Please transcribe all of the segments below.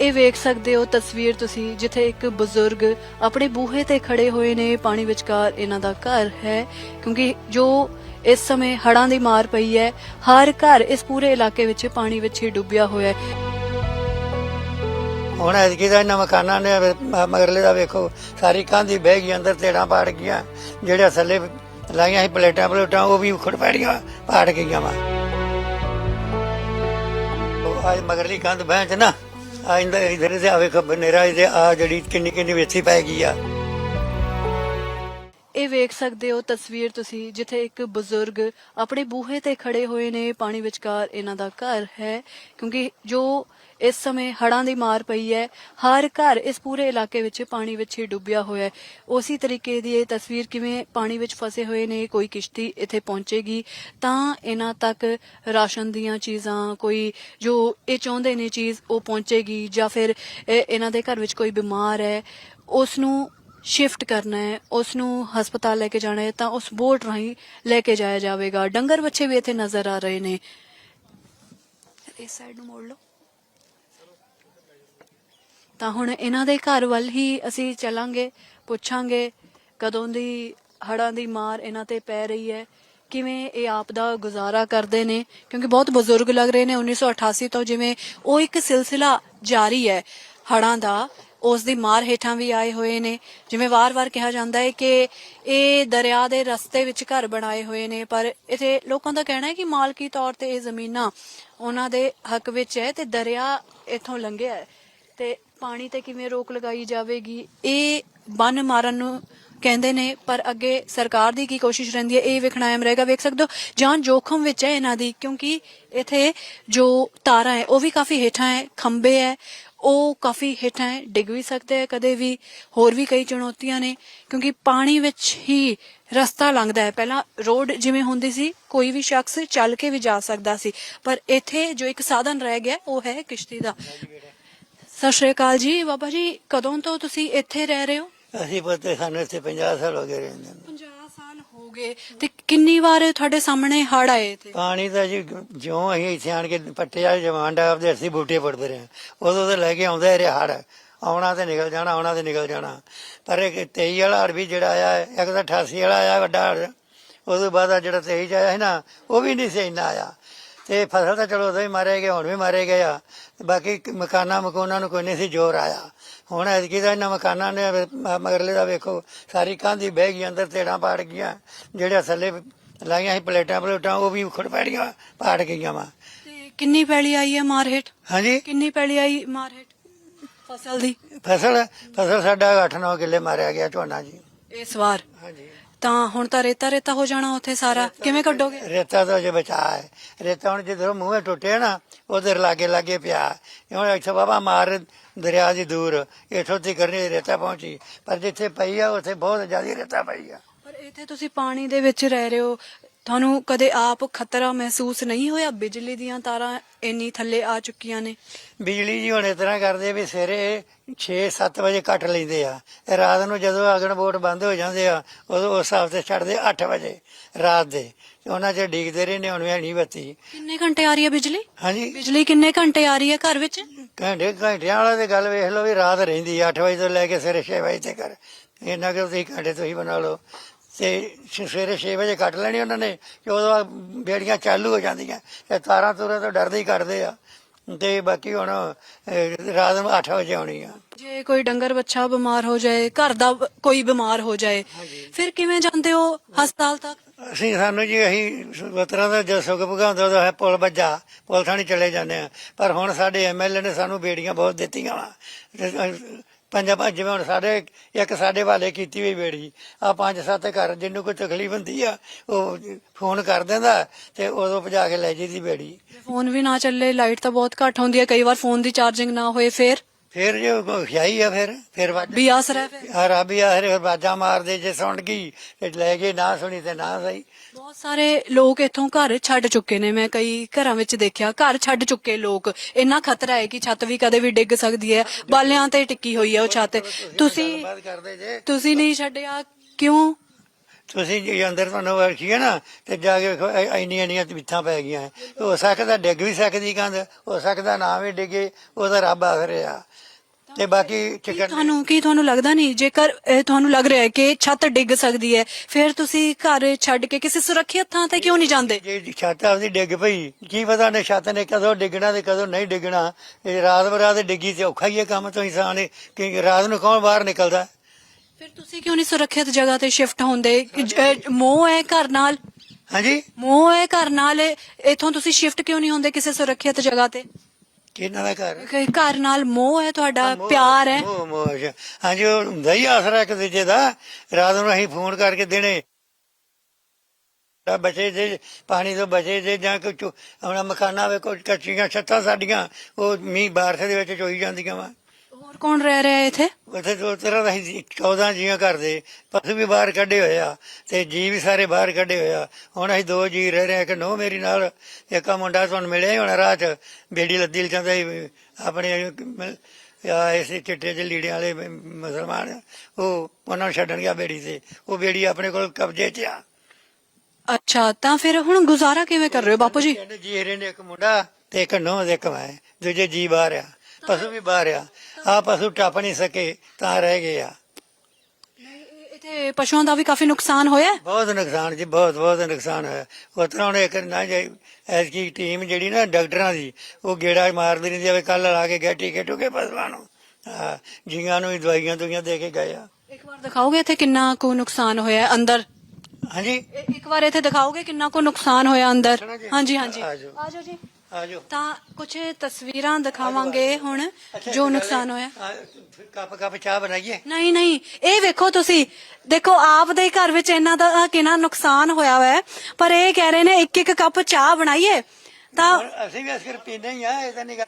ਇਹ ਵੇਖ ਸਕਦੇ ਹੋ ਤਸਵੀਰ ਤੁਸੀਂ, ਜਿੱਥੇ ਇੱਕ ਬਜ਼ੁਰਗ ਆਪਣੇ ਬੂਹੇ ਤੇ ਖੜੇ ਹੋਏ ਨੇ, ਪਾਣੀ ਵਿਚਕਾਰ ਇਹਨਾਂ ਦਾ ਘਰ ਹੈ, ਕਿਉਂਕਿ ਜੋ ਇਸ ਸਮੇਂ ਹੜ੍ਹਾਂ ਦੀ ਮਾਰ ਪਈ ਹੈ, ਹਰ ਘਰ ਇਸ ਪੂਰੇ ਇਲਾਕੇ ਵਿੱਚ ਪਾਣੀ ਵਿੱਚ ਹੀ ਡੁੱਬਿਆ ਹੋਇਆ ਹੈ। ਹੁਣ ਐਤਕੀ ਦਾ ਇਹਨਾਂ ਮਕਾਨਾਂ ਨੇ ਮ- ਮਗਰਲੇ ਦਾ ਵੇਖੋ, ਸਾਰੀ ਕੰਧ ਬਹਿ ਗਈ, ਅੰਦਰ ਤੇੜਾਂ ਪਾੜ ਗਈਆਂ ਜਿਹੜੇ ਥੱਲੇ ਲਾਈਆਂ ਸੀ ਪਲੇਟਾਂ ਪਲੇਟਾਂ, ਉਹ ਵੀ ਉਖੜ ਪੈੜੀਆਂ, ਪਾੜ ਗਈਆਂ ਵਾ। ਅੱਜ ਮਗਰਲੀ ਕੰਧ ਬਹਿ ਚ ਨਾ ਆ ਇਧਰ ਦੇ ਆ ਵੇਖੋ ਇਹਦੇ ਆ ਜਿਹੜੀ ਕਿੰਨੀ ਕਿੰਨੀ ਵੇਥੀ ਪੈ ਗਈ ਆ। ਇਹ ਵੇਖ ਸਕਦੇ ਹੋ ਤਸਵੀਰ ਤੁਸੀਂ, ਜਿੱਥੇ ਇੱਕ ਬਜ਼ੁਰਗ ਆਪਣੇ ਬੂਹੇ ਤੇ ਖੜੇ ਹੋਏ ਨੇ। ਪਾਣੀ ਵਿਚਕਾਰ ਇਹਨਾਂ ਦਾ ਘਰ ਹੈ, ਕਿਉਂਕਿ ਜੋ ਇਸ ਸਮੇਂ ਹੜਾਂ ਦੀ ਮਾਰ ਪਈ ਹੈ। ਹਰ ਘਰ ਇਸ ਪੂਰੇ ਇਲਾਕੇ ਵਿੱਚ ਪਾਣੀ ਵਿੱਚ ਹੀ ਡੁੱਬਿਆ ਹੋਇਆ ਹੈ। ਉਸੇ ਤਰੀਕੇ ਦੀ ਇਹ ਤਸਵੀਰ ਕਿਵੇਂ ਪਾਣੀ ਵਿੱਚ ਫਸੇ ਹੋਏ ਨੇ ਕੋਈ ਕਿਸ਼ਤੀ ਇੱਥੇ ਪਹੁੰਚੇਗੀ? ਤਾਂ ਇਹਨਾਂ ਤੱਕ ਰਾਸ਼ਨ ਦੀਆਂ ਚੀਜ਼ਾਂ, ਕੋਈ ਜੋ ਇਹ ਚਾਹੁੰਦੇ ਨੇ ਚੀਜ਼, ਉਹ ਪਹੁੰਚੇਗੀ ਜਾਂ ਫਿਰ ਇਹ- ਇਹਨਾਂ ਦੇ ਘਰ ਵਿੱਚ ਕੋਈ ਬਿਮਾਰ ਹੈ ਉਸ ਨੂੰ ਸ਼ਿਫਟ ਕਰਨਾ ਹੈ ਉਸ ਨੂੰ ਹਸਪਤਾਲ ਲੈ ਕੇ ਜਾਣਾ ਹੈ, ਤਾਂ ਉਸ ਬੋਟ ਰਾਹੀਂ ਲੈ ਕੇ ਜਾਇਆ ਜਾਵੇਗਾ। ਡੰਗਰ ਬੱਚੇ ਵੀ ਇੱਥੇ ਨਜ਼ਰ ਆ ਰਹੇ ਨੇ। ਇਸ ਸਾਈਡ ਨੂੰ ਮੋੜ ਲਓ। ਤਾਂ ਹੁਣ ਇਹਨਾਂ ਦੇ ਘਰ ਵੱਲ ਹੀ ਅਸੀਂ ਚੱਲਾਂਗੇ, ਪੁੱਛਾਂਗੇ ਕਦੋਂ ਦੀ ਹੜਾਂ ਦੀ ਮਾਰ ਇਹਨਾਂ ਤੇ ਪੈ ਰਹੀ ਹੈ, ਕਿਵੇਂ ਇਹ ਆਪ ਦਾ ਗੁਜ਼ਾਰਾ ਕਰਦੇ ਨੇ, ਕਿਉਂਕਿ ਬਹੁਤ ਬਜ਼ੁਰਗ ਲੱਗ ਰਹੇ ਨੇ 1988 ਤੋਂ ਜਿਵੇਂ ਉਹ ਇੱਕ ਸਿਲਸਿਲਾ ਜਾਰੀ ਹੈ ਹੜਾਂ ਦਾ, ਉਸ ਦੀ ਮਾਰ ਹੇਠਾਂ ਵੀ ਆਏ ਹੋਏ ਨੇ, ਜਿਵੇਂ ਵਾਰ-ਵਾਰ ਕਿਹਾ ਜਾਂਦਾ ਹੈ ਕਿ ਇਹ ਦਰਿਆ ਦੇ ਰਸਤੇ ਵਿੱਚ ਘਰ ਬਣਾਏ ਹੋਏ ਨੇ, ਪਰ ਇਥੇ ਲੋਕਾਂ ਦਾ ਕਹਿਣਾ ਹੈ ਕਿ ਮਾਲਕੀ ਤੌਰ ਤੇ ਇਹ ਜ਼ਮੀਨਾਂ ਉਹਨਾਂ ਦੇ ਹੱਕ ਵਿੱਚ ਹੈ ਤੇ ਦਰਿਆ ਇੱਥੋਂ ਲੰਘਿਆ ਹੈ ਤੇ ਪਾਣੀ ਤੇ ਕਿਵੇਂ ਰੋਕ ਲਗਾਈ ਜਾਵੇਗੀ? ਇਹ ਬੰਨ ਮਾਰਨ ਨੂੰ ਕਹਿੰਦੇ ਨੇ, ਪਰ ਅੱਗੇ ਸਰਕਾਰ ਦੀ ਕੀ ਕੋਸ਼ਿਸ਼ ਰਹਿੰਦੀ ਹੈ, ਇਹ ਵੇਖਣਾ ਅਹਿਮ ਰਹੇਗਾ। ਵੇਖ ਸਕਦੇ ਹੋ, ਜਾਨ ਜੋਖਮ ਵਿੱਚ ਹੈ ਇਹਨਾਂ ਦੀ, ਕਿਉਂਕਿ ਇਥੇ ਜੋ ਤਾਰਾਂ ਹੈ, ਉਹ ਵੀ ਕਾਫੀ ਹੇਠਾਂ ਹੈ ਖੰਬੇ ਹੈ, ਉਹ ਕਾਫੀ ਹੇਠਾਂ ਹੈ, ਡਿੱਗ ਵੀ ਸਕਦੇ ਹੈ ਕਦੇ ਵੀ, ਹੋਰ ਵੀ ਕਈ ਚੁਣੌਤੀਆਂ ਨੇ, ਕਿਉਂਕਿ ਪਾਣੀ ਵਿੱਚ ਹੀ ਰਸਤਾ ਲੰਘਦਾ ਹੈ। ਪਹਿਲਾਂ ਰੋਡ ਜਿਵੇਂ ਹੁੰਦੀ ਸੀ, ਕੋਈ ਵੀ ਸ਼ਖਸ ਚੱਲ ਕੇ ਵੀ ਜਾ ਸਕਦਾ ਸੀ, ਪਰ ਇੱਥੇ ਜੋ ਇੱਕ ਸਾਧਨ ਰਹਿ ਗਿਆ, ਉਹ ਹੈ ਕਿਸ਼ਤੀ ਦਾ। ਸਤਿ ਸ਼੍ਰੀ ਅਕਾਲ ਜੀ। ਬਾਬਾ ਜੀ ਕਦੋਂ ਤੋਂ ਤੁਸੀਂ ਇੱਥੇ ਰਹਿ ਰਹੇ ਹੋ? ਅਸੀਂ ਪੁੱਤੇ ਸਾਨੂੰ ਇੱਥੇ 50 ਸਾਲ ਹੋ ਗਏ ਰਹਿੰਦੇ ਨੂੰ। 50 ਸਾਲ ਹੋ ਗਏ ਤੇ ਕਿੰਨੀ ਵਾਰ ਤੁਹਾਡੇ ਸਾਹਮਣੇ ਹੜ ਆਏ ਤੇ? ਪਾਣੀ ਦਾ ਜੀ ਜਿਉਂ ਅਸੀਂ ਇੱਥੇ ਆਣ ਕੇ ਪੱਟੇ ਵਾਲੇ ਜਵਾਨ ਦਾ ਆਪਦੇ ਅਸੀਂ ਬੂਟੇ ਪੁੱਟਦੇ ਰਹੇ। ਉਦੋਂ ਤੇ ਲੈ ਕੇ ਆਉਂਦਾ ਰਿਹਾ ਹੜ ਆਉਣਾ ਤੇ ਨਿਕਲ ਜਾਣਾ ਆਉਣਾ ਤੇ ਨਿਕਲ ਜਾਣਾ। ਪਰ ਇੱਕ 23 ਵਾਲਾ ਹੜ ਵੀ ਜਿਹੜਾ ਆਇਆ ਇੱਕ ਤਾਂ 88 ਵਾਲਾ ਆਇਆ ਵੱਡਾ ਹੜ ਉਦੋਂ ਬਾਅਦ ਆਹ ਜਿਹੜਾ 23 ਚ ਆਇਆ ਹੈ ਨਾ ਉਹ ਵੀ ਨਹੀਂ ਸੀ ਇੰਨਾ ਆਇਆ। ਤੇ ਫਸਲ ਤਾਂ ਚਲੋ ਉਦੋਂ ਹੀ ਮਾਰੇ ਗਏ ਹੁਣ ਵੀ ਮਾਰੇ ਗਏ ਆ। ਤੇ ਬਾਕੀ ਮਕਾਨਾਂ ਮਕੂਨਾਂ ਨੂੰ ਕੋਈ ਨਹੀਂ ਸੀ ਜ਼ੋਰ ਆਇਆ। ਹੁਣ ਐਤਕੀ ਦਾ ਇਹਨਾਂ ਮਕਾਨਾਂ ਨੇ ਮ- ਮਗਰਲੇ ਦਾ ਵੇਖੋ ਸਾਰੀ ਹੀ ਬਹਿ ਗਈ ਅੰਦਰ ਤੇੜਾਂ ਪਾੜ ਗਈਆਂ। ਜਿਹੜੇ ਥੱਲੇ ਲਾਈਆਂ ਸੀ ਪਲੇਟਾਂ ਪਲੇਟਾਂ ਉਹ ਵੀ ਉਖੜ ਪੈੜੀਆਂ ਪਾੜ ਗਈਆਂ ਵਾ। ਤੇ ਕਿੰਨੀ ਪੈਲੀ ਆਈ ਹੈ ਮਾਰ ਹੇਠ? ਹਾਂਜੀ? ਕਿੰਨੀ ਪੈਲੀ ਆਈ ਮਾਰ ਹੇਠ ਫਸਲ ਦੀ? ਫਸਲ ਫਸਲ ਸਾਡਾ 8-9 ਕਿੱਲੇ ਮਾਰਿਆ ਗਿਆ ਝੋਨਾ ਜੀ। ਇਸ ਵਾਰ? ਹਾਂਜੀ। ਤਾਂ ਹੁਣ ਤਾਂ ਰੇਤਾ ਰੇਤਾ ਹੋ ਜਾਣਾ ਉੱਥੇ ਸਾਰਾ। ਕਿਵੇਂ ਕੱਢੋਗੇ? ਰੇਤਾ ਤਾਂ ਜੇ ਬਚਾ ਹੈ। ਰੇਤਾ ਹੁਣ ਜਿੱਧਰੋਂ ਮੂੰਹੇ ਟੁੱਟੇ ਨਾ ਉਧਰ ਲਾਗੇ ਲਾਗੇ ਪਿਆ। ਹੁਣ ਇੱਥੇ ਬਾਬਾ ਮਾਰ ਦਰਿਆ ਦੀ ਦੂਰ ਇੱਥੋਂ ਤੱਕ ਕਰਨੀ ਰੇਤਾ ਪਹੁੰਚੀ। ਪਰ ਜਿੱਥੇ ਪਈ ਆ ਉੱਥੇ ਬਹੁਤ ਜ਼ਿਆਦਾ ਰੇਤਾ ਪਈ ਆ। ਪਰ ਇੱਥੇ ਤੁਸੀਂ ਪਾਣੀ ਦੇ ਵਿੱਚ ਰਹਿ ਰਹੇ ਹੋ। ਤੁਹਾਨੂੰ ਕਦੇ ਆਪ ਖਤਰਾ ਮਹਿਸੂਸ ਨਹੀਂ ਹੋਇਆ? ਬਿਜਲੀ ਦੀਆਂ ਤਾਰਾਂ ਇੰਨੀ ਥੱਲੇ ਆ ਚੁੱਕੀਆਂ ਨੇ। ਬਿਜਲੀ ਜੀ ਹੁਣ ਇਸ ਤਰ੍ਹਾਂ ਕਰਦੇ ਵੀ ਸਵੇਰੇ 6-7 ਵਜੇ ਕੱਟ ਲੈਂਦੇ ਆ। ਤੇ ਰਾਤ ਨੂੰ ਜਦੋਂ ਆਗਣ ਬੋਟ ਬੰਦ ਹੋ ਜਾਂਦੇ ਆ ਉਦੋਂ ਉਸ ਹਿਸਾਬ ਤੇ ਛੱਡਦੇ 8 ਵਜੇ ਰਾਤ ਦੇ। ਤੇ ਉਹਨਾਂ ਚ ਡੀਕਦੇ ਰਹੇ ਨੇ ਹੁਣ ਵੀ ਨਹੀਂ ਬੱਤੀ। ਕਿੰਨੇ ਘੰਟੇ ਆ ਰਹੀ ਹੈ ਬਿਜਲੀ? ਹਾਂਜੀ। ਬਿਜਲੀ ਕਿੰਨੇ ਘੰਟੇ ਆ ਰਹੀ ਹੈ ਘਰ ਵਿੱਚ? ਘੰਟੇ ਘੰਟਿਆਂ ਵਾਲਾ ਤੇ ਗੱਲ ਵੇਖ ਲਓ ਵੀ ਰਾਤ ਰਹਿੰਦੀ 8 ਵਜੇ ਤੋਂ ਲੈ ਕੇ ਸਵੇਰੇ 6 ਵਜੇ ਤੱਕ। ਇਹਨਾਂ ਕਿ ਤੁਸੀਂ ਘੰਟੇ ਤੁਸੀਂ ਬਣਾ ਲਓ। ਤੇ ਸਵੇਰੇ 6 ਵਜੇ ਕੱਟ ਲੈਣੀ ਉਹਨਾਂ ਨੇ ਕਿ ਉਦੋਂ ਬੇੜੀਆਂ ਚਾਲੂ ਹੋ ਜਾਂਦੀਆਂ। ਤੇ ਤਾਰਾਂ ਤੂਰਾਂ ਤੋਂ ਡਰਦੇ ਹੀ ਕਰਦੇ ਆ। ਤੇ ਬਾਕੀ ਹੁਣ ਅਹ, ਰਾਤ ਨੂੰ 8 ਵਜੇ ਆਉਣੀ ਆ। ਜੇ ਕੋਈ ਡੰਗਰ ਬੱਚਾ ਬਿਮਾਰ ਹੋ ਜਾਏ ਘਰ ਦਾ ਬ- ਕੋਈ ਬਿਮਾਰ ਹੋ ਜਾਏ ਫਿਰ ਕਿਵੇਂ ਜਾਂਦੇ ਹੋ ਹਸਪਤਾਲ ਤੱਕ? ਅਸੀਂ ਸਾਨੂੰ ਜੀ ਅਸੀਂ ਵਤਰਾਂ ਦਾ ਜੋ ਸੁੱਖ ਭਗਾਉਂਦਾ ਉਹਦਾ ਹੈ ਪੁਲ ਵੱਜਾ ਪੁਲ ਥਾਣੀ ਚਲੇ ਜਾਂਦੇ ਆ। ਪਰ ਹੁਣ ਸਾਡੇ ਐਮਐਲਏ ਨੇ ਸਾਨੂੰ ਬੇੜੀਆਂ ਬਹੁਤ ਦਿੱਤੀਆਂ ਵਾ। ਪੰਜ ਜਿਵੇਂ ਹੁਣ ਸਾਡੇ ਇੱਕ ਸਾਡੇ ਵਾਲੇ ਕੀਤੀ ਹੋਈ ਬੇੜੀ। ਆ ਪੰਜ ਸੱਤ ਘਰ ਜਿਹਨੂੰ ਕੋਈ ਤਕਲੀਫ ਹੁੰਦੀ ਆ, ਉਹ ਫੋਨ ਕਰ ਦਿੰਦਾ ਤੇ ਉਦੋਂ ਭਜਾ ਕੇ ਲੈ ਜੀਦੀ ਬੇੜੀ। ਫੋਨ ਵੀ ਨਾ ਚੱਲੇ, ਲਾਈਟ ਤਾਂ ਬਹੁਤ ਘੱਟ ਹੁੰਦੀ ਹੈ। ਕਈ ਵਾਰ ਫੋਨ ਦੀ ਚਾਰਜਿੰਗ ਨਾ ਹੋਏ, ਫੇਰ ਫਿਰ ਜੋ ਖਿਆਈ ਆ ਫਿਰ ਫਿਰ ਵੱਜ ਵੀ ਆਸਰਾ ਹੈ ਫਿਰ। ਆ ਰੱਬ ਹੀ ਆਖਰੇ ਬਾਜਾ ਮਾਰਦੇ ਜੇ ਸੁਣ ਗਈ ਤੇ ਲੈ ਕੇ ਨਾ ਸੁਣੀ ਤੇ ਨਾ ਸਹੀ। ਬਹੁਤ ਸਾਰੇ ਲੋਕ ਇੱਥੋਂ ਘਰ ਛੱਡ ਚੁੱਕੇ ਨੇ ਮੈਂ ਕਈ ਘਰਾਂ ਵਿੱਚ ਦੇਖਿਆ ਘਰ ਛੱਡ ਚੁੱਕੇ ਲੋਕ। ਇੰਨਾ ਖਤਰਾ ਹੈ ਕਿ ਛੱਤ ਵੀ ਕਦੇ ਵੀ ਡਿੱਗ ਸਕਦੀ ਹੈ ਬਾਲਿਆਂ ਤੇ ਟਿੱਕੀ ਹੋਈ ਹੈ ਉਹ ਛੱਤ। ਤੁਸੀਂ ਗੱਲਬਾਤ ਕਰਦੇ ਜੇ। ਤੁਸੀਂ ਨਹੀਂ ਛੱਡਿਆ ਕਿਉਂ? ਤੁਸੀਂ ਜੇ ਅੰਦਰ ਤੁਹਾਨੂੰ ਵੇਖੀਏ ਨਾ ਤੇ ਜਾ ਕੇ ਵੇਖੋ ਇੰਨੀਆਂ ਇੰਨੀਆਂ ਵਿੱਥਾਂ ਪੈ ਗਈਆਂ। ਹੈ। ਹੋ ਸਕਦਾ ਡਿੱਗ ਵੀ ਸਕਦੀ ਕੰਧ ਹੋ ਸਕਦਾ ਨਾ ਵੀ ਡਿੱਗੇ ਉਹਦਾ ਰੱਬ ਆਖ ਰਿਹਾ ਤੇ ਬਾਕੀ ਕੀ ਚਿਕਨ ਤੁਹਾਨੂੰ ਕੀ ਤੁਹਾਨੂੰ ਲੱਗਦਾ ਨਹੀਂ? ਜੇਕਰ ਇਹ ਤੁਹਾਨੂੰ ਲੱਗ ਰਿਹਾ ਹੈ ਕਿ ਛੱਤ ਡਿੱਗ ਸਕਦੀ ਹੈ ਫਿਰ ਤੁਸੀਂ ਘਰ ਛੱਡ ਕੇ ਕਿਸੇ ਸੁਰੱਖਿਅਤ ਥਾਂ ਤੇ ਕਿਉਂ ਨਹੀਂ ਜਾਂਦੇ? ਜੇ ਛੱਤ ਆਪਦੀ ਡਿੱਗ ਪਈ। ਕੀ ਪਤਾ ਨੇ ਛੱਤ ਨੇ ਕਦੋਂ ਡਿੱਗਣਾ ਤੇ ਕਦੋਂ ਨਹੀਂ ਡਿੱਗਣਾ। ਇਹ ਰਾਤ ਬਰਾਤ ਡਿੱਗੀ ਤੇ ਔਖਾ ਹੀ ਹੈ ਕੰਮ ਤੋਂ ਇਨਸਾਨ ਇਹ ਕਿ ਰਾਤ ਨੂੰ ਕੌਣ ਬਾਹਰ ਨਿਕਲਦਾ? ਫਿਰ ਤੁਸੀਂ ਕਿਉਂ ਨਹੀਂ ਸੁਰੱਖਿਅਤ ਜਗ੍ਹਾ ਤੇ ਸ਼ਿਫਟ ਹੁੰਦੇ? ਜ- ਅਹ ਮੋਹ ਹੈ ਘਰ ਨਾਲ? ਹਾਂਜੀ? ਮੋਹ ਹੈ ਘਰ ਨਾਲ? ਇਥੋਂ ਤੁਸੀਂ ਸ਼ਿਫਟ ਕਿਉਂ ਨਹੀਂ ਹੁੰਦੇ ਕਿਸੇ ਸੁਰੱਖਿਅਤ ਜਗ੍ਹਾ ਤੇ? ਕਿਹਨਾਂ ਦਾ ਘਰ? ਕਿ ਘਰ ਨਾਲ ਮੋਹ ਹੈ ਤੁਹਾਡਾ ਪਿਆਰ ਹੈ? ਮੋਹ ਮੋਹ ਅੱਛਾ। ਹਾਂਜੀ ਉਹ ਹੁੰਦਾ ਹੀ ਆਸਰਾ ਇੱਕ ਦੂਜੇ ਦਾ। ਰਾਤ ਨੂੰ ਅਸੀਂ ਫੋਨ ਕਰਕੇ ਦੇਣੇ ਤਾਂ ਬਚੇ ਜੇ ਪਾਣੀ ਤੋਂ ਬਚੇ ਜੇ ਜਾਂ ਕੋਈ ਚੋ- ਆਪਣਾ ਮਕਾਨਾ ਵੇ ਕੋਈ ਕੱਚੀਆਂ ਛੱਤਾਂ ਸਾਡੀਆਂ ਉਹ ਮੀਂਹ ਬਾਰਿਸ਼ ਦੇ ਵਿੱਚ ਚੋਈ ਜਾਂਦੀਆਂ ਵਾ। ਕੌਣ ਰਹਿ ਰਿਹਾ ਹੈ ਇੱਥੇ? ਉੱਥੇ ਦੋ ਤਰ੍ਹਾਂ ਦਾ ਅਸੀਂ 14 ਜੀਆਂ ਕਰਦੇ ਪਸ਼ੂ ਵੀ ਬਾਹਰ ਕੱਢੇ ਹੋਏ ਆ ਤੇ ਜੀ ਵੀ ਸਾਰੇ ਬਾਹਰ ਕੱਢੇ ਹੋਏ ਆ। ਹੁਣ ਅਸੀਂ ਦੋ ਜੀ ਰਹਿ ਰਹੇ ਆ ਕਿ ਨੋ ਮੇਰੀ ਨਾਲ ਇੱਕ ਮੁੰਡਾ ਤੁਹਾਨੂੰ ਮਿਲਿਆ ਹੀ ਹੋਣਾ ਰਾਹ 'ਚ। ਬੇੜੀ ਲੱਦੀ ਲਚਾਂਦਾ ਆਪਣੇ ਆ ਇਸੇ ਚਿੱਟੇ ਜਿਹੇ ਲੀੜਿਆਂ ਵਾਲੇ ਮੁਸਲਮਾਨ ਉਹ ਉਹਨਾਂ ਨੂੰ ਛੱਡਣ ਗਿਆ ਬੇੜੀ ਤੇ। ਉਹ ਬੇੜੀ ਆਪਣੇ ਕੋਲ ਕਬਜ਼ੇ 'ਚ ਆ। ਅੱਛਾ ਤਾਂ ਫਿਰ ਹੁਣ ਗੁਜ਼ਾਰਾ ਕਿਵੇਂ ਕਰ ਰਹੇ ਹੋ ਬਾਪੂ ਜੀ? ਜੀ ਰਹੇ ਨੇ ਇੱਕ ਮੁੰਡਾ ਤੇ ਇੱਕ ਨੋ ਤੇ ਇੱਕ ਮੈਂ। ਦੂਜੇ ਜੀ ਬਾਹਰ ਆ। ਪਸ਼ੂ ਵੀ ਬਾਹਰ ਆ। ਆ ਪਸ਼ੂ ਟੱਪ ਨਹੀਂ ਸਕੇ ਤਾਂ ਰਹਿ ਗਏ ਆ। ਇੱਥੇ ਪਸ਼ੂਆਂ ਦਾ ਵੀ ਕਾਫੀ ਨੁਕਸਾਨ ਹੋਇਆ ਹੈ। ਬਹੁਤ ਨੁਕਸਾਨ ਜੀ ਬਹੁਤ ਬਹੁਤ ਨੁਕਸਾਨ ਹੋਇਆ। ਉਸ ਤਰ੍ਹਾਂ ਹੁਣ ਇੱਕ ਨਾ ਜੇ ਐਸਕੀ ਟੀਮ ਜਿਹੜੀ ਨਾ ਡਾਕਟਰਾਂ ਦੀ ਉਹ ਗੇੜਾ ਮਾਰਦੀ ਨਹੀਂ ਜਾਵੇ ਕੱਲ ਲਾ ਕੇ ਗਏ ਟੀਕੇ ਟੁਕੇ ਪਸ਼ੂਆਂ ਨੂੰ। ਹਾਂ, ਜੀਆਂ ਨੂੰ ਵੀ ਦਵਾਈਆਂ ਦੁਈਆਂ ਦੇ ਕੇ ਗਏ ਆ। ਇੱਕ ਵਾਰ ਦਿਖਾਓਗੇ ਇੱਥੇ ਕਿੰਨਾ ਕੁ ਨੁਕਸਾਨ ਹੋਇਆ ਹੈ ਅੰਦਰ? ਹਾਂਜੀ? ਇ- ਇੱਕ ਵਾਰ ਇੱਥੇ ਦਿਖਾਓਗੇ ਕਿੰਨਾ ਕੁ ਨੁਕਸਾਨ ਹੋਇਆ ਅੰਦਰ? ਹਾਂਜੀ ਹਾਂਜੀ। ਆ ਜਾਓ। ਆ ਜਾਓ ਜੀ। ਆਜੋ। ਤਾਂ ਕੁਝ ਤਸਵੀਰਾਂ ਦਿਖਾਵਾਂਗੇ ਹੁਣ ਜੋ ਨੁਕਸਾਨ ਹੋਇਆ। ਕੱਪ ਕੱਪ ਚਾਹ ਬਣਾਈਏ। ਨਹੀਂ ਨਹੀਂ ਇਹ ਵੇਖੋ ਤੁਸੀਂ। ਦੇਖੋ ਆਪ ਦੇ ਘਰ ਵਿੱਚ ਇਹਨਾਂ ਦਾ ਕਿੰਨਾ ਨੁਕਸਾਨ ਹੋਇਆ ਹੋਇਆ ਹੈ। ਪਰ ਇਹ ਕਹਿ ਰਹੇ ਨੇ ਇੱਕ ਇੱਕ ਕੱਪ ਚਾਹ ਬਣਾਈਏ। ਤਾਂ ਹੁਣ ਅਸੀਂ ਵੀ ਅਸਕਰ ਪੀਂਦੇ ਹੀ ਆ ਇਹ ਤਾਂ ਨਹੀਂ ਗੱਲ।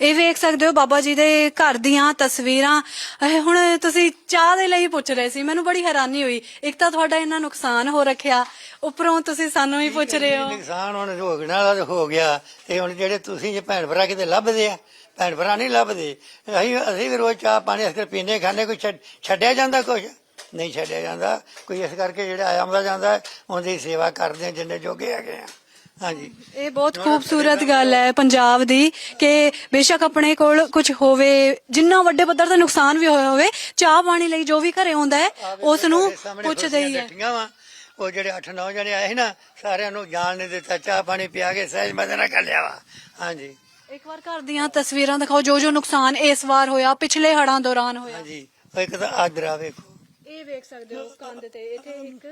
ਇਹ ਵੇਖ ਸਕਦੇ ਹੋ ਬਾਬਾ ਜੀ ਦੇ ਘਰ ਦੀਆਂ ਤਸਵੀਰਾਂ। ਇਹ ਹੁਣ ਤੁਸੀਂ ਚਾਹ ਦੇ ਲਈ ਪੁੱਛ ਰਹੇ ਸੀ, ਮੈਨੂੰ ਬੜੀ ਹੈਰਾਨੀ ਹੋਈ। ਇੱਕ ਤਾਂ ਤੁਹਾਡਾ ਇੰਨਾ ਨੁਕਸਾਨ ਹੋ ਰੱਖਿਆ, ਉੱਪਰੋਂ ਤੁਸੀਂ ਸਾਨੂੰ ਵੀ ਪੁੱਛ ਰਹੇ ਹੋ। ਨੁਕਸਾਨ ਹੁਣ ਹੋਗਣ ਵਾਲਾ ਹੋ ਗਿਆ, ਤੇ ਹੁਣ ਜਿਹੜੇ ਤੁਸੀਂ ਜੇ ਭੈਣ ਭਰਾ ਕਿਤੇ ਲੱਭਦੇ ਆ, ਭੈਣ ਭਰਾ ਨਹੀਂ ਲੱਭਦੇ, ਅਸੀਂ ਅਸੀਂ ਵੀ ਰੋਜ਼ ਚਾਹ ਪਾਣੀ ਅਸਕਰ ਪੀਂਦੇ, ਖਾਂਦੇ, ਕੋਈ ਛੱਡਿਆ ਜਾਂਦਾ ਕੁਝ ਨਹੀਂ ਛੱਡਿਆ ਜਾਂਦਾ। ਕੋਈ ਇਸ ਕਰਕੇ ਜਿਹੜਾ ਆਇਆ ਆਉਂਦਾ ਜਾਂਦਾ, ਉਹਦੀ ਸੇਵਾ ਕਰਦੇ ਆ, ਜਿੰਨੇ ਜੋਗੇ ਹੈਗੇ ਆ। ਹਾਂਜੀ। ਇਹ ਬਹੁਤ ਖੂਬਸੂਰਤ ਗੱਲ ਹੈ ਪੰਜਾਬ ਦੀ ਕਿ ਬੇਸ਼ੱਕ ਆਪਣੇ ਕੋਲ ਕੁਝ ਹੋਵੇ ਜਿੰਨਾ ਵੱਡੇ ਪੱਧਰ ਤੇ ਨੁਕਸਾਨ ਵੀ ਹੋਇਆ ਹੋਵੇ ਚਾਹ ਪਾਣੀ ਲਈ ਜੋ ਵੀ ਘਰੇ ਆਉਂਦਾ ਹੈ ਉਸ ਨੂੰ ਪੁੱਛਦੇ ਹੀ ਹੈ ਕੁਰਸੀਆਂ ਡੱਟੀਆਂ ਵਾਂ। ਉਹ ਜਿਹੜੇ 8-9 ਜਣੇ ਆਏ ਸੀ ਨਾ ਸਾਰਿਆਂ ਨੂੰ ਜਾਣ ਨਹੀਂ ਦਿੱਤਾ ਚਾਹ ਪਾਣੀ ਪਿਆ ਕੇ ਸਹਿਜ ਮਜ਼ੇ ਨਾਲ ਕਰ ਲਿਆ ਵਾ। ਹਾਂਜੀ। ਇੱਕ ਵਾਰ ਘਰ ਦੀਆਂ ਤਸਵੀਰਾਂ ਦਿਖਾਓ ਜੋ ਜੋ ਨੁਕਸਾਨ ਇਸ ਵਾਰ ਹੋਇਆ ਪਿਛਲੇ ਹੜਾਂ ਦੌਰਾਨ ਹੋਇਆ। ਹਾਂਜੀ ਉਹ ਇੱਕ ਤਾਂ ਆਦਰਾ ਵੇਖੋ। ਇਹ ਵੇਖ ਸਕਦੇ ਹੋ ਕੰਧ ਤੇ ਇੱਥੇ ਇੱਕ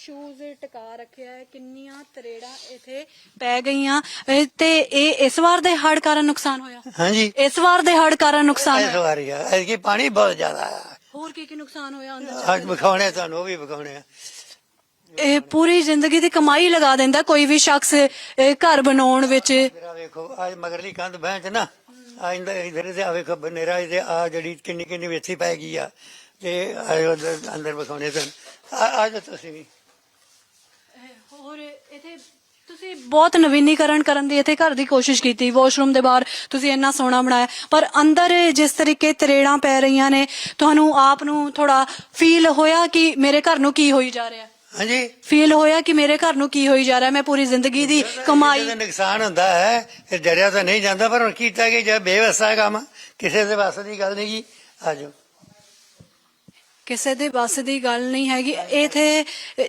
ਸ਼ੂਜ਼ ਟਿਕਾ ਰੱਖਿਆ ਹੈ ਕਿੰਨੀਆਂ ਤਰੇੜਾਂ ਇੱਥੇ ਪੈ ਗਈਆਂ। ਇਹ ਤੇ ਇਹ ਇਸ ਵਾਰ ਦੇ ਹੜ ਕਾਰਨ ਨੁਕਸਾਨ ਹੋਇਆ? ਹਾਂਜੀ। ਇਸ ਵਾਰ ਦੇ ਹੜ ਕਾਰਨ ਨੁਕਸਾਨ ਇਸ ਹੋਇਆ? ਵਾਰੀ ਆ। ਐਤਕੀ ਪਾਣੀ ਬਹੁਤ ਜ਼ਿਆਦਾ ਆ। ਹੋਰ ਕੀ ਕੀ ਨੁਕਸਾਨ ਹੋਇਆ ਅੰਦਰ? ਅੱਜ ਵਿਖਾਉਣੇ ਤੁਹਾਨੂੰ ਉਹ ਵੀ ਵਿਖਾਉਣੇ ਆ। ਇਹ ਪੂਰੀ ਜ਼ਿੰਦਗੀ ਦੀ ਕਮਾਈ ਲਗਾ ਦਿੰਦਾ ਕੋਈ ਵੀ ਸ਼ਖਸ ਇਹ ਘਰ ਬਣਾਉਣ ਵਿੱਚ। ਮੇਰਾ ਵੇਖੋ ਅੱਜ ਮਗਰਲੀ ਕੰਧ ਬਹਿ ਚ ਨਾ ਆ ਇੰਦਰ ਇਧਰ ਤੇ ਆ ਵੇਖੋ ਬਨੇਰਾ ਇਹਦੇ ਆ ਜਿਹੜੀ ਕਿੰਨੀ ਕਿੰਨੀ ਵੇਥੀ ਪੈ ਗਈ ਆ। ਤੇ ਅੰਦਰ ਵਿਖਾਉਣੇ ਤੁਹਾਨੂੰ ਆ ਆ ਜਾਓ ਤੁਸੀਂ ਵੀ। ਹੋਰ ਇੱਥੇ ਤੁਸੀਂ ਬਹੁਤ ਨਵੀਨੀਕਰਨ ਕਰਨ ਦੀ ਇੱਥੇ ਘਰ ਦੀ ਕੋਸ਼ਿਸ਼ ਕੀਤੀ ਵਾਸ਼ਰੂਮ ਦੇ ਬਾਹਰ ਤੁਸੀਂ ਇੰਨਾ ਸੋਹਣਾ ਬਣਾਇਆ ਪਰ ਅੰਦਰ ਜਿਸ ਤਰੀਕੇ ਤਰੇੜਾਂ ਪੈ ਰਹੀਆਂ ਨੇ ਤੁਹਾਨੂੰ ਆਪ ਨੂੰ ਥੋੜਾ ਫੀਲ ਹੋਇਆ ਕਿ ਮੇਰੇ ਘਰ ਨੂੰ ਕੀ ਹੋਈ ਜਾ ਰਿਹਾ? ਹਾਂਜੀ। ਫੀਲ ਹੋਇਆ ਕਿ ਮੇਰੇ ਘਰ ਨੂੰ ਕੀ ਹੋਈ ਜਾ ਰਿਹਾ? ਮੈਂ ਪੂਰੀ ਜ਼ਿੰਦਗੀ ਦੀ ਕਮਾਈ ਜਦੋਂ ਨੁਕਸਾਨ ਹੁੰਦਾ ਹੈ ਫਿਰ ਡਰਿਆ ਤਾਂ ਨਹੀਂ ਜਾਂਦਾ ਪਰ ਹੁਣ ਕੀਤਾ ਕਿ ਜੇ ਬੇਵਸਾ ਕੰਮ। ਕਿਸੇ ਦੇ ਵੱਸ ਦੀ ਗੱਲ ਨਹੀਂ ਗੀ। ਆ ਜਾਓ। ਕਿਸੇ ਦੇ ਵੱਸ ਦੀ ਗੱਲ ਨਹੀਂ ਹੈਗੀ। ਇਥੇ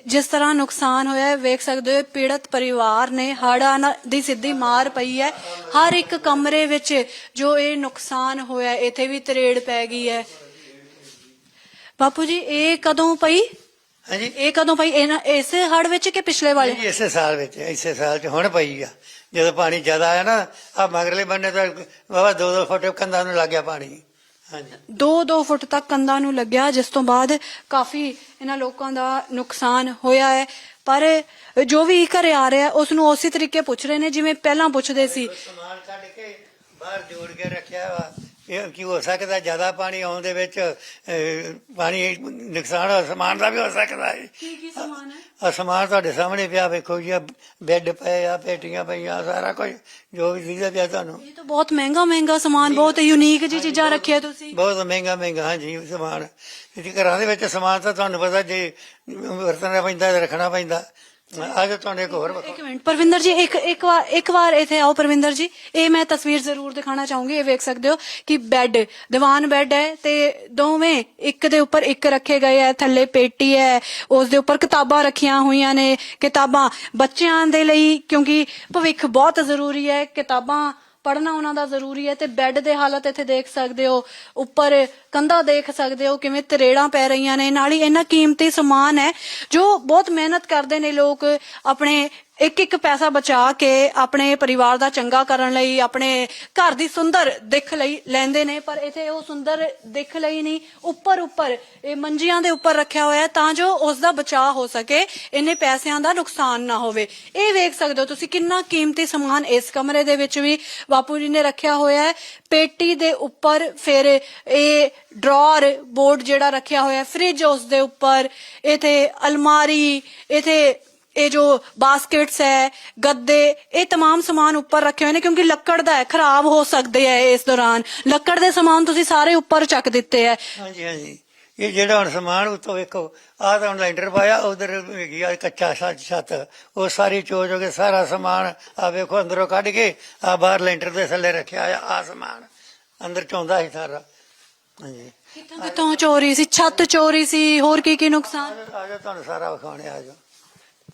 ਜਿਸ ਤਰ੍ਹਾਂ ਨੁਕਸਾਨ ਹੋਇਆ ਹੈ, ਵੇਖ ਸਕਦੇ ਹੋ ਪੀੜਤ ਪਰਿਵਾਰ ਨੇ ਨਾਲ ਦੀ ਸਿੱਧੀ ਮਾਰ ਪਈ ਹੈ। ਹਰ ਇੱਕ ਕਮਰੇ ਵਿੱਚ ਜੋ ਇਹ ਨੁਕਸਾਨ ਹੋਇਆ ਇਥੇ ਵੀ ਤਰੇੜ ਪੈ ਗਈ ਹੈ। ਬਾਪੂ ਜੀ ਇਹ ਕਦੋਂ ਪਈ? ਹਾਂਜੀ। ਇਹ ਕਦੋਂ ਪਈ? ਇਹਨਾਂ ਇਸੇ ਹੜ ਵਿੱਚ ਕਿ ਪਿਛਲੇ ਵਾਲੇ? ਜੀ ਇਸੇ ਸਾਲ ਵਿੱਚ ਇਸੇ ਸਾਲ ਚ ਹੁਣ ਪਈ ਆ। ਜਦੋਂ ਪਾਣੀ ਜ਼ਿਆਦਾ ਆਇਆ ਨਾ ਆ ਮਗਰਲੇ ਬੰਨੇ ਤਾਂ ਬਾਬਾ ਦੋ ਦੋ ਫੁੱਟ ਕੰਧਾਂ ਨੂੰ ਲੱਗ ਗਿਆ ਪਾਣੀ। 2-2 ਫੁੱਟ ਤੱਕ ਕੰਧਾਂ ਨੂੰ ਲੱਗਿਆ ਜਿਸ ਤੋਂ ਬਾਅਦ ਕਾਫੀ ਇਹਨਾਂ ਲੋਕਾਂ ਦਾ ਨੁਕਸਾਨ ਹੋਇਆ ਹੈ। ਪਰ ਜੋ ਵੀ ਘਰੇ ਆ ਰਿਹਾ ਉਸ ਨੂੰ ਉਸੇ ਤਰੀਕੇ ਪੁੱਛ ਰਹੇ ਨੇ ਜਿਵੇਂ ਪਹਿਲਾਂ ਪੁੱਛਦੇ ਸੀ। ਸਮਾਨ ਕੱਢ ਕੇ ਬਾਹਰ ਜੋੜ ਕੇ ਰੱਖਿਆ ਵਾ। ਇਹ ਕੀ ਹੋ ਸਕਦਾ ਜ਼ਿਆਦਾ ਪਾਣੀ ਆਉਣ ਦੇ ਵਿੱਚ ਅਹ, ਪਾਣੀ ਨੁਕਸਾਨ ਹੋ ਸਮਾਨ ਦਾ ਵੀ ਹੋ ਸਕਦਾ ਹੈ। ਕੀ ਕੀ ਸਮਾਨ ਹੈ? ਤੁਹਾਡੇ ਸਾਹਮਣੇ ਪਿਆ ਵੇਖੋ ਜੀ ਆਹ ਬੈੱਡ ਪਏ ਆ ਪੇਟੀਆਂ ਪਈਆਂ ਸਾਰਾ ਕੁਝ ਜੋ ਵੀ ਚੀਜ਼ਾਂ ਪਿਆ ਤੁਹਾਨੂੰ। ਇਹ ਤਾਂ ਬਹੁਤ ਮਹਿੰਗਾ ਮਹਿੰਗਾ ਸਮਾਨ ਬਹੁਤ ਯੂਨੀਕ ਜੀ ਚੀਜ਼ਾਂ ਰੱਖਿਆ ਤੁਸੀਂ। ਬਹੁਤ ਮਹਿੰਗਾ ਮਹਿੰਗਾ ਹਾਂਜੀ ਸਮਾਨ। ਜੀ ਘਰਾਂ ਦੇ ਵਿੱਚ ਸਮਾਨ ਤਾਂ ਤੁਹਾਨੂੰ ਪਤਾ ਜੇ ਵਰਤਣਾ ਪੈਂਦਾ ਤੇ ਰੱਖਣਾ ਪੈਂਦਾ। ਅੱਜ ਤੁਹਾਨੂੰ ਇੱਕ ਹੋਰ। ਇੱਕ ਮਿੰਟ। ਪਰਵਿੰਦਰ ਜੀ ਇੱਕ ਇੱਕ ਵਾਰ ਇੱਕ ਵਾਰ ਇੱਥੇ ਆਓ ਪਰਵਿੰਦਰ ਜੀ। ਇਹ ਮੈਂ ਤਸਵੀਰ ਜ਼ਰੂਰ ਦਿਖਾਣਾ ਚਾਹੂੰਗੀ। ਇਹ ਵੇਖ ਸਕਦੇ ਹੋ ਕਿ ਬੈੱਡ ਦੀਵਾਨ ਬੈੱਡ ਹੈ ਤੇ ਦੋਵੇਂ ਇੱਕ ਦੇ ਉੱਪਰ ਇੱਕ ਰੱਖੇ ਗਏ ਹੈ। ਥੱਲੇ ਪੇਟੀ ਹੈ। ਉਸ ਦੇ ਉੱਪਰ ਕਿਤਾਬਾਂ ਰੱਖੀਆਂ ਹੋਈਆਂ ਨੇ। ਕਿਤਾਬਾਂ ਬੱਚਿਆਂ ਦੇ ਲਈ ਕਿਉਂਕਿ ਭਵਿੱਖ ਬਹੁਤ ਜ਼ਰੂਰੀ ਹੈ। ਕਿਤਾਬਾਂ ਪੜਨਾ ਉਹਨਾਂ ਦਾ ਜ਼ਰੂਰੀ ਹੈ ਤੇ ਬੈੱਡ ਦੇ ਹਾਲਤ ਇੱਥੇ ਦੇਖ ਸਕਦੇ ਹੋ, ਉੱਪਰ ਕੰਧਾਂ ਦੇਖ ਸਕਦੇ ਹੋ ਕਿਵੇਂ ਤਰੇੜਾਂ ਪੈ ਰਹੀਆਂ ਨੇ, ਨਾਲ ਹੀ ਇਹਨਾਂ ਕੀਮਤੀ ਸਮਾਨ ਹੈ ਜੋ ਬਹੁਤ ਮਿਹਨਤ ਕਰਦੇ ਨੇ ਲੋਕ ਆਪਣੇ ਇੱਕ ਇੱਕ ਪੈਸਾ ਬਚਾ ਕੇ ਆਪਣੇ ਪਰਿਵਾਰ ਦਾ ਚੰਗਾ ਕਰਨ ਲਈ, ਆਪਣੇ ਘਰ ਦੀ ਸੁੰਦਰ ਦਿੱਖ ਲਈ ਲੈਂਦੇ ਨੇ, ਪਰ ਇਥੇ ਉਹ ਸੁੰਦਰ ਦਿੱਖ ਲਈ ਨਹੀਂ। ਉੱਪਰ ਉੱਪਰ ਇਹ ਮੰਜੀਆਂ ਦੇ ਉੱਪਰ ਰੱਖਿਆ ਹੋਇਆ ਤਾਂ ਜੋ ਉਸ ਦਾ ਬਚਾਅ ਹੋ ਸਕੇ, ਇੰਨੇ ਪੈਸਿਆਂ ਦਾ ਨੁਕਸਾਨ ਨਾ ਹੋਵੇ। ਇਹ ਵੇਖ ਸਕਦੇ ਹੋ ਤੁਸੀਂ ਕਿੰਨਾ ਕੀਮਤੀ ਸਮਾਨ ਇਸ ਕਮਰੇ ਦੇ ਵਿੱਚ ਵੀ ਬਾਪੂ ਜੀ ਨੇ ਰੱਖਿਆ ਹੋਇਆ ਹੈ। ਪੇਟੀ ਦੇ ਉੱਪਰ ਫਿਰ ਇਹ ਡਰਾਅਰ ਬੋਰਡ ਜਿਹੜਾ ਰੱਖਿਆ ਹੋਇਆ ਹੈ, ਫ੍ਰਿਜ ਉਸ ਦੇ ਉੱਪਰ, ਇਥੇ ਅਲਮਾਰੀ, ਇਥੇ ਇਹ ਜੋ ਬਾਸਕਟਸ ਹੈ ਗੱਦੇ ਇਹ तमाम ਸਮਾਨ ਉੱਪਰ ਰੱਖੇ ਹੋਏ ਨੇ ਕਿਉਂਕਿ ਲੱਕੜ ਦਾ ਹੈ ਖਰਾਬ ਹੋ ਸਕਦੇ ਹੈ ਇਸ ਦੌਰਾਨ ਲੱਕੜ ਦੇ ਸਮਾਨ ਤੁਸੀਂ ਸਾਰੇ ਉੱਪਰ ਚੱਕ ਦਿੱਤੇ ਹੈ ਹਾਂਜੀ ਹਾਂਜੀ ਇਹ ਜਿਹੜਾ ਹੁਣ ਸਮਾਨ ਉਤੋਂ ਵੇਖੋ ਆਹ ਤਾਂ ਹੁਣ ਲੈਂਟਰ ਪਾਇਆ ਉਧਰ ਹੈਗੀ ਆ ਕੱਚਾ ਛੱਤ ਛੱਤ ਉਹ ਸਾਰੀ ਚੋਜ ਹੋ ਕੇ ਸਾਰਾ ਸਮਾਨ ਆ ਵੇਖੋ ਅੰਦਰੋਂ ਕੱਢ ਕੇ ਆ ਬਾਹਰ ਲੈਂਟਰ ਦੇ ਥੱਲੇ ਰੱਖਿਆ ਆ ਆ ਸਮਾਨ ਅੰਦਰ ਚੌਂਦਾ ਸੀ ਸਾਰਾ ਹਾਂਜੀ ਕਿੱਥੋਂ ਕਿੱਥੋਂ ਚੋਰੀ ਸੀ ਛੱਤ ਚੋਰੀ ਸੀ ਹੋਰ ਕੀ ਕੀ ਨੁਕਸਾਨ ਆ ਜਾ ਤੁਹਾਨੂੰ ਸਾਰਾ ਵਿਖਾਉਣੇ ਆ ਜਾ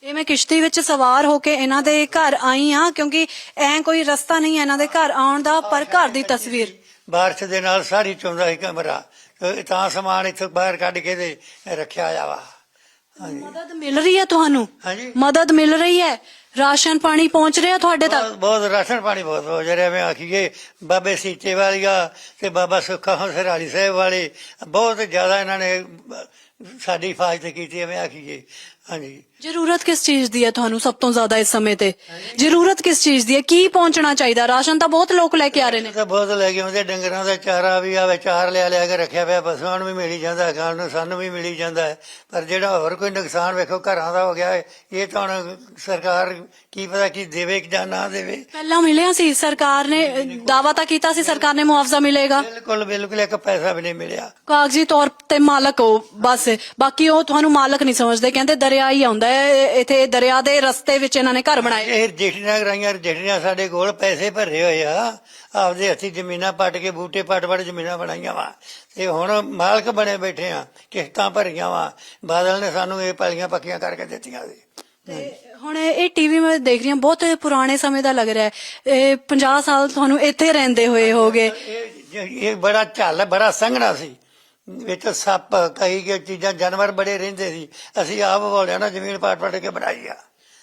ਇਹ ਮੈਂ ਕਿਸ਼ਤੀ ਵਿੱਚ ਸਵਾਰ ਹੋ ਕੇ ਇਹਨਾਂ ਦੇ ਘਰ ਆਈ ਹਾਂ ਕਿਉਂਕਿ ਐ ਕੋਈ ਰਸਤਾ ਨਹੀਂ ਹੈ ਇਹਨਾਂ ਦੇ ਘਰ ਆਉਣ ਦਾ ਪਰ ਘਰ ਦੀ ਤਸਵੀਰ। ਬਾਰਿਸ਼ ਦੇ ਨਾਲ ਸਾਰੀ ਚੌਂਦਾ ਸੀ ਕਮਰਾ। ਤੇ ਤਾਂ ਸਮਾਨ ਇੱਥੋਂ ਬਾਹਰ ਕੱਢ ਕੇ ਤੇ ਰੱਖਿਆ ਆ ਵਾ। ਹਾਂਜੀ। ਮਦਦ ਮਿਲ ਰਹੀ ਹੈ ਤੁਹਾਨੂੰ? ਹਾਂਜੀ। ਮਦਦ ਮਿਲ ਰਹੀ ਹੈ? ਰਾਸ਼ਨ ਪਾਣੀ ਪਹੁੰਚ ਰਿਹਾ ਤੁਹਾਡੇ ਤੱਕ? ਬਹੁਤ ਬਹੁਤ ਰਾਸ਼ਨ ਪਾਣੀ ਬਹੁਤ ਹੋ ਰਿਹਾ। ਮੈਂ ਆਖੀਏ ਬਾਬੇ ਸੀਚੇ ਵਾਲੀਆ ਤੇ ਬਾਬਾ ਸੁੱਖਾ ਹੰਸਰ ਵਾਲੀ ਸਾਹਿਬ ਵਾਲੇ ਬਹੁਤ ਜ਼ਿਆਦਾ ਇਹਨਾਂ ਨੇ ਸਾਡੀ ਹਿਫਾਜ਼ਤ ਕੀਤੀ ਹੈ ਮੈਂ ਆਖੀਏ। ਹਾਂਜੀ। ਜ਼ਰੂਰਤ ਕਿਸ ਚੀਜ਼ ਦੀ ਹੈ ਤੁਹਾਨੂੰ ਸਭ ਤੋਂ ਜ਼ਿਆਦਾ ਇਸ ਸਮੇਂ ਤੇ? ਜ਼ਰੂਰਤ ਕਿਸ ਚੀਜ਼ ਦੀ ਹੈ? ਕੀ ਪਹੁੰਚਣਾ ਚਾਹੀਦਾ? ਰਾਸ਼ਨ ਤਾਂ ਬਹੁਤ ਲੋਕ ਲੈ ਕੇ ਆ ਰਹੇ ਨੇ। ਤਾਂ ਬਹੁਤ ਲੈ ਕੇ ਆਉਂਦੇ ਡੰਗਰਾਂ ਦਾ ਚਾਰਾ ਵੀ ਆਵੇ ਚਾਰ ਲਿਆ ਲਿਆ ਕੇ ਰੱਖਿਆ ਪਿਆ ਪਸ਼ੂਆਂ ਨੂੰ ਵੀ ਮਿਲੀ ਜਾਂਦਾ ਖਾਣ ਨੂੰ ਸਾਨੂੰ ਵੀ ਮਿਲੀ ਜਾਂਦਾ ਹੈ। ਪਰ ਜਿਹੜਾ ਹੋਰ ਕੋਈ ਨੁਕਸਾਨ ਵੇਖੋ ਘਰਾਂ ਦਾ ਹੋ ਗਿਆ ਹੈ ਇਹ ਤਾਂ ਹੁਣ ਸਰਕਾਰ ਕੀ ਪਤਾ ਕੀ ਦੇਵੇ ਕਿ ਜਾਂ ਨਾ ਦੇਵੇ। ਪਹਿਲਾਂ ਮਿਲਿਆ ਸੀ ਸਰਕਾਰ ਨੇ ਦਾਵਾ ਤਾਂ ਕੀਤਾ ਸੀ ਸਰਕਾਰ ਨੇ ਮੁਆਵਜ਼ਾ ਮਿਲੇਗਾ। ਬਿਲਕੁਲ ਬਿਲਕੁਲ ਇੱਕ ਪੈਸਾ ਵੀ ਨਹੀਂ ਮਿਲਿਆ। ਕਾਗਜ਼ੀ ਤੌਰ ਤੇ ਮਾਲਕ ਹੋ ਬਸ। ਬਾਕੀ ਉਹ ਤੁਹਾਨੂੰ ਮਾਲਕ ਨਹੀਂ ਸਮਝਦੇ ਕਹਿੰਦੇ ਦਰਿਆ ਹੀ। ਆਉਂਦਾ ਹੈ ਇਥੇ ਦਰਿਆ ਦੇ ਰਸਤੇ ਵਿੱਚ ਇਹਨਾਂ ਨੇ ਘਰ ਬਣਾਏ। ਇਹ ਰਜਿਸਟਰੀਆਂ ਕਰਾਈਆਂ ਰਜਿਸਟਰੀਆਂ ਸਾਡੇ ਕੋਲ ਪੈਸੇ ਭਰੇ ਹੋਏ ਆ। ਆਪਦੇ ਹੱਥੀ ਜ਼ਮੀਨਾਂ ਪੱਟ ਕੇ ਬੂਟੇ ਪੱਟ ਪੱਟ ਜ਼ਮੀਨਾਂ ਬਣਾਈਆਂ ਵਾ। ਤੇ ਹੁਣ ਮਾਲਕ ਬਣੇ ਬੈਠੇ ਆ ਕਿਸ਼ਤਾਂ ਭਰੀਆਂ ਵਾ। ਬਾਦਲ ਨੇ ਸਾਨੂੰ ਇਹ ਪੈਲੀਆਂ ਪੱਕੀਆਂ ਕਰਕੇ ਦਿੱਤੀਆਂ ਸੀ। ਤੇ ਹੁਣ ਇਹ ਟੀਵੀ ਮੈਂ ਦੇਖ ਰਹੀ ਹਾਂ ਬਹੁਤ ਪੁਰਾਣੇ ਸਮੇਂ ਦਾ ਲੱਗ ਰਿਹਾ ਹੈ। ਇਹ 50 ਸਾਲ ਤੁਹਾਨੂੰ ਇੱਥੇ ਰਹਿੰਦੇ ਹੋਏ ਹੋਗੇ। ਇਹ ਇਹ ਬੜਾ ਝੱਲ ਬੜਾ ਸੰਘਣਾ ਸੀ। ਵਿੱਚ ਸੱਪ ਕਈ ਕੇ ਚੀਜ਼ਾਂ ਜਾਨਵਰ ਬੜੇ ਰਹਿੰਦੇ ਸੀ। ਅਸੀਂ ਆਪ ਬੋਲਿਆ ਨਾ ਜ਼ਮੀਨ ਪੱਟ ਪੱਟ ਕੇ ਬਣਾਈ ਆ।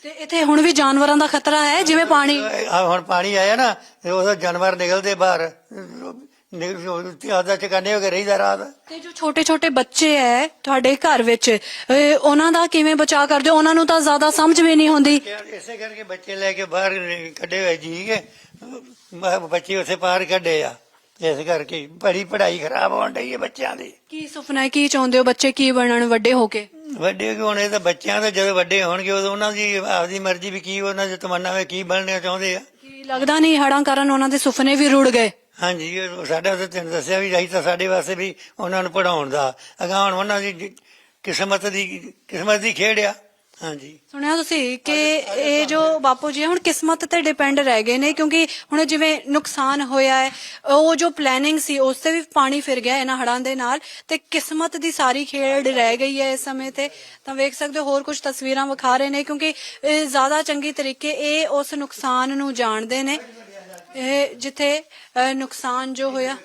ਤੇ ਇੱਥੇ ਹੁਣ ਵੀ ਜਾਨਵਰਾਂ ਦਾ ਖਤਰਾ ਹੈ? ਜਿਵੇਂ ਪਾਣੀ ਹੁਣ ਪਾਣੀ ਆਇਆ ਨਾ ਉਹਦਾ ਜਾਨਵਰ ਨਿਕਲਦੇ ਬਾਹਰ। ਆਦਾ ਚਕਾਨੇ ਹੋ ਕੇ ਰਹੀਦਾ ਰਾਤ। ਤੇ ਜੋ ਛੋਟੇ ਛੋਟੇ ਬੱਚੇ ਐ ਤੁਹਾਡੇ ਘਰ ਵਿੱਚ ਉਹਨਾਂ ਦਾ ਕਿਵੇਂ ਬਚਾਅ ਕਰਦੇ ਹੋ? ਉਹਨਾਂ ਨੂੰ ਤਾਂ ਜ਼ਿਆਦਾ ਸਮਝ ਵੀ ਨਹੀਂ ਹੁੰਦੀ। ਇਸੇ ਕਰਕੇ ਬੱਚੇ ਲੈ ਕੇ ਬਾਹਰ ਕੱਢੇ ਹੋਏ ਜੀ ਕੇ ਬੱਚੇ ਉੱਥੇ ਬਾਹਰ ਕੱਢੇ ਆ। ਇਸ ਕਰਕੇ ਬੜੀ ਪੜ੍ਹਾਈ ਖਰਾਬ ਹੋਣ ਡਈ ਹੈ ਬੱਚਿਆਂ ਦੀ। ਕੀ ਸੁਪਨਾ ਹੈ? ਕੀ ਚਾਹੁੰਦੇ ਹੋ ਬੱਚੇ? ਕੀ ਬਣਨ? ਵੱਡੇ ਹੋ ਕੇ? ਵੱਡੇ ਕਿਉਂ ਨੇ? ਤਾਂ ਬੱਚਿਆਂ ਦੇ ਜਦੋਂ ਵੱਡੇ ਹੋਣਗੇ ਉਦੋਂ ਉਹਨਾਂ ਦੀ ਆਪਦੀ ਮਰਜ਼ੀ ਵੀ ਕੀ ਉਹਨਾਂ ਦੀ ਤਮੰਨਾ ਵੇ ਕੀ ਬਣਨਾ ਚਾਹੁੰਦੇ ਆ। ਕੀ ਲੱਗਦਾ ਨਹੀਂ ਹੜਾਂ ਕਾਰਨ ਉਹਨਾਂ ਦੇ ਸੁਪਨੇ ਵੀ ਰੁੜ ਗਏ? ਹਾਂਜੀ ਉਹ ਸਾਡਾ ਤਾਂ ਤੈਨੂੰ ਦੱਸਿਆ ਵੀ ਰਹੀ ਤਾਂ ਸਾਡੇ ਵਾਸਤੇ ਵੀ ਉਹਨਾਂ ਨੂੰ ਪੜਾਉਣ ਦਾ। ਅਗਾਂਹ ਹੁਣ ਉਹਨਾਂ ਦੀ ਕਿਸਮਤ ਦੀ ਕਿਸਮਤ ਦੀ ਖੇਡ ਆ। ਹਾਂਜੀ। ਸੁਣਿਆ ਤੁਸੀਂ ਕਿ ਇਹ ਜੋ ਬਾਪੂ ਜੀ ਹੈ, ਹੁਣ ਕਿਸਮਤ ਤੇ ਡਿਪੈਂਡ ਰਹਿ ਗਏ ਨੇ ਕਿਉਂਕਿ ਹੁਣ ਜਿਵੇਂ ਨੁਕਸਾਨ ਹੋਇਆ ਹੈ ਉਹ ਜੋ ਪਲੈਨਿੰਗ ਸੀ ਉਸ ਤੇ ਵੀ ਪਾਣੀ ਫਿਰ ਗਿਆ ਇਹਨਾਂ ਹੜਾਂ ਦੇ ਨਾਲ ਤੇ ਕਿਸਮਤ ਦੀ ਸਾਰੀ ਖੇਡ ਰਹਿ ਗਈ ਹੈ ਇਸ ਸਮੇਂ ਤੇ। ਤਾਂ ਵੇਖ ਸਕਦੇ ਹੋ ਹੋਰ ਕੁਝ ਤਸਵੀਰਾਂ ਵਿਖਾ ਰਹੇ ਨੇ ਕਿਉਂਕਿ ਇਹ ਜ਼ਿਆਦਾ ਚੰਗੀ ਤਰੀਕੇ ਇਹ ਉਸ ਨੁਕਸਾਨ ਨੂੰ ਜਾਣਦੇ ਨੇ। ਇਹ ਜਿੱਥੇ ਅਹ, ਨੁਕਸਾਨ ਜੋ ਹੋਇਆ।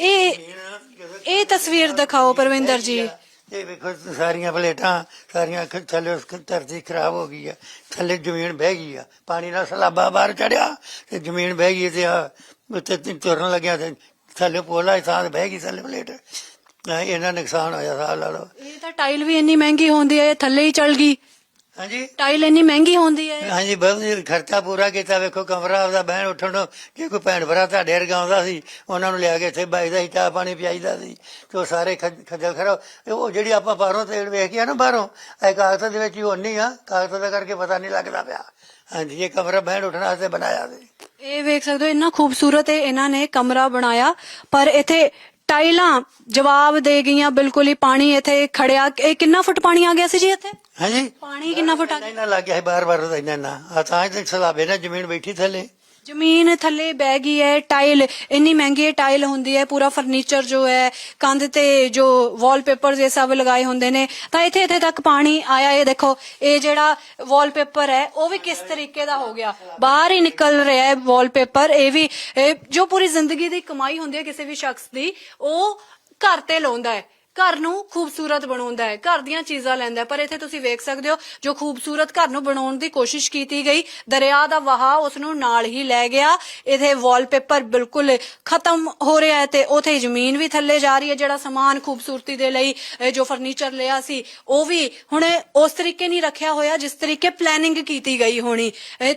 ਇਹ ਇਹ ਤਸਵੀਰ ਦਿਖਾਓ ਪਰਵਿੰਦਰ ਜੀ। ਇਹ ਵੇਖੋ ਸਾਰੀਆਂ ਪਲੇਟਾਂ ਸਾਰੀਆਂ ਖ- ਥੱਲੇ ਉਸ ਧਰਤੀ ਖਰਾਬ ਹੋ ਗਈ ਆ ਥੱਲੇ ਜ਼ਮੀਨ ਬਹਿ ਗਈ ਆ ਪਾਣੀ ਨਾਲ ਸਲਾਬਾ ਬਾਹਰ ਚੜਿਆ ਤੇ ਜ਼ਮੀਨ ਬਹਿ ਗਈ ਤੇ ਆ ਉੱਤੇ ਤ- ਤੁਰਨ ਲੱਗਿਆ ਤੇ ਥੱਲੇ ਪੋਲਾ ਥਾਂ ਤੇ ਬਹਿ ਗਈ ਥੱਲੇ ਪਲੇਟ ਆ, ਇਹਨਾਂ ਨੁਕਸਾਨ ਹੋਇਆ ਸਾਹ ਲਾ ਲਓ। ਇਹ ਤਾਂ ਟਾਈਲ ਵੀ ਇੰਨੀ ਮਹਿੰਗੀ ਹੁੰਦੀ ਹੈ ਇਹ ਥੱਲੇ ਹੀ ਚਲ ਗਈ। ਹਾਂਜੀ? ਟਾਈਲ ਇੰਨੀ ਮਹਿੰਗੀ ਹੁੰਦੀ ਹੈ। ਹਾਂਜੀ ਬਹੁਤ ਖਰਚਾ ਪੂਰਾ ਕੀਤਾ। ਵੇਖੋ ਕਮਰਾ ਆਪਦਾ ਬਹਿਣ ਉੱਠਣ ਨੂੰ ਜੇ ਕੋਈ ਭੈਣ ਭਰਾ ਤੁਹਾਡੇ ਵਰਗਾ ਆਉਂਦਾ ਸੀ ਉਹਨਾਂ ਨੂੰ ਲਿਆ ਕੇ ਇੱਥੇ ਬਾਈਦਾ ਸੀ ਚਾਹ ਪਾਣੀ ਪਿਆਈਦਾ ਸੀ ਤੇ ਉਹ ਸਾਰੇ ਖੱਜ- ਖੱਜਲ ਖਰਾ ਉਹ ਜਿਹੜੀ ਆਪਾਂ ਬਾਹਰੋਂ ਤੇੜ ਵੇਖ ਕੇ ਆ ਨਾ ਬਾਹਰੋਂ ਇਹ ਕਾਗਜ਼ਾਂ ਦੇ ਵਿੱਚ ਹੀ ਹੋਣੀ ਆ ਕਾਗਜ਼ਾਂ ਦਾ ਕਰਕੇ ਪਤਾ ਨਹੀਂ ਲੱਗਦਾ ਪਿਆ। ਹਾਂਜੀ ਇਹ ਕਮਰਾ ਬਹਿਣ ਉੱਠਣ ਵਾਸਤੇ ਬਣਾਇਆ ਸੀ। ਇਹ ਵੇਖ ਸਕਦੇ ਹੋ ਇੰਨਾ ਖੂਬਸੂਰਤ ਹੈ ਇਹਨਾਂ ਨੇ ਕਮਰਾ ਬਣਾਇਆ ਪਰ ਇੱਥੇ ਟਾਈਲਾਂ ਜਵਾਬ ਦੇ ਗਈਆਂ ਬਿਲਕੁਲ ਹੀ ਪਾਣੀ ਇੱਥੇ ਖੜਿਆ। ਇਹ ਕਿੰਨਾ ਫੁੱਟ ਪਾਣੀ ਆ ਗਿਆ ਸੀ ਜੀ ਇੱਥੇ? ਹਾਂਜੀ। ਪਾਣੀ ਕਿੰਨਾ ਫੁੱਟ ਆ ਗਿਆ? ਇਹਨਾਂ ਲੱਗ ਗਿਆ ਬਾਰ ਬਾਰ ਇੰਨਾ ਨਾ ਆ ਤਾਂ ਤੇ ਸਲਾਬੇ ਨਾਲ ਜ਼ਮੀਨ ਬੈਠੀ ਥੱਲੇ। ਜ਼ਮੀਨ ਥੱਲੇ ਬਹਿ ਗਈ ਹੈ ਟਾਈਲ ਇੰਨੀ ਮਹਿੰਗੀ ਟਾਈਲ ਹੁੰਦੀ ਹੈ, ਪੂਰਾ ਫਰਨੀਚਰ ਜੋ ਹੈ, ਕੰਧ ਤੇ ਜੋ ਵਾਲਪੇਪਰਸ ਇਹ ਸਭ ਲਗਾਏ ਹੁੰਦੇ ਨੇ। ਤਾਂ ਇੱਥੇ ਇੱਥੇ ਤੱਕ ਪਾਣੀ ਆਇਆ, ਇਹ ਦੇਖੋ, ਇਹ ਜਿਹੜਾ ਵਾਲਪੇਪਰ ਹੈ, ਉਹ ਵੀ ਕਿਸ ਤਰੀਕੇ ਦਾ ਹੋ ਗਿਆ? ਬਾਹਰ ਹੀ ਨਿਕਲ ਰਿਹਾ ਹੈ ਵਾਲਪੇਪਰ ਇਹ ਵੀ ਜੋ ਪੂਰੀ ਜ਼ਿੰਦਗੀ ਦੀ ਕਮਾਈ ਹੁੰਦੀ ਹੈ ਕਿਸੇ ਵੀ ਸ਼ਖਸ ਦੀ, ਉਹ ਘਰ ਤੇ ਲਾਉਂਦਾ ਹੈ। ਘਰ ਨੂੰ ਖੂਬਸੂਰਤ ਬਣਾਉਂਦਾ ਹੈ, ਘਰ ਦੀਆਂ ਚੀਜ਼ਾਂ ਲੈਂਦਾ ਹੈ। ਪਰ ਇੱਥੇ ਤੁਸੀਂ ਵੇਖ ਸਕਦੇ ਹੋ, ਜੋ ਖੂਬਸੂਰਤ ਘਰ ਨੂੰ ਬਣਾਉਣ ਦੀ ਕੋਸ਼ਿਸ਼ ਕੀਤੀ ਗਈ, ਦਰਿਆ ਦਾ ਵਹਾਅ ਉਸ ਨੂੰ ਨਾਲ ਹੀ ਲੈ ਗਿਆ। ਇਹਦੇ ਵਾਲਪੇਪਰ ਬਿਲਕੁਲ ਖਤਮ ਹੋ ਰਿਹਾ ਹੈ ਤੇ ਉਥੇ ਜ਼ਮੀਨ ਵੀ ਥੱਲੇ ਜਾ ਰਹੀ ਹੈ, ਜਿਹੜਾ ਸਮਾਨ ਖੂਬਸੂਰਤੀ ਦੇ ਲਈ ਇਹ ਜੋ ਫਰਨੀਚਰ ਲਿਆ ਸੀ, ਉਹ ਵੀ ਹੁਣ ਉਸ ਤਰੀਕੇ ਨਹੀਂ ਰੱਖਿਆ ਹੋਇਆ, ਜਿਸ ਤਰੀਕੇ ਪਲੈਨਿੰਗ ਕੀਤੀ ਗਈ ਹੋਣੀ।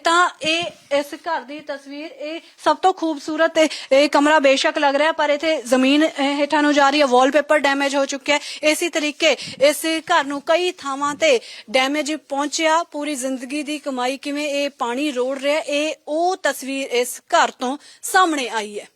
ਤਾਂ ਇਹ, ਇਸ ਘਰ ਦੀ ਤਸਵੀਰ, ਇਹ ਸਭ ਤੋਂ ਖੂਬਸੂਰਤ, ਇਹ ਕਮਰਾ ਬੇਸ਼ੱਕ ਲੱਗ ਰਿਹਾ ਪਰ ਇੱਥੇ ਜ਼ਮੀਨ ਹੇਠਾਂ ਨੂੰ ਜਾ ਰਹੀ ਹੈ, ਵਾਲਪੇਪਰ ਡੈਮੇਜ ਹੋ ਚੁੱਕਿਆ ਹੈ। ਇਸੇ ਤਰੀਕੇ ਇਸ ਘਰ ਨੂੰ ਕਈ ਥਾਵਾਂ ਤੇ ਡੈਮੇਜ ਪਹੁੰਚਿਆ। ਪੂਰੀ ਜ਼ਿੰਦਗੀ ਦੀ ਕਮਾਈ ਕਿਵੇਂ ਇਹ ਪਾਣੀ ਰੋੜ ਰਿਹਾ ਇਹ ਉਹ ਤਸਵੀਰ ਇਸ ਘਰ ਤੋਂ ਸਾਹਮਣੇ ਆਈ ਹੈ।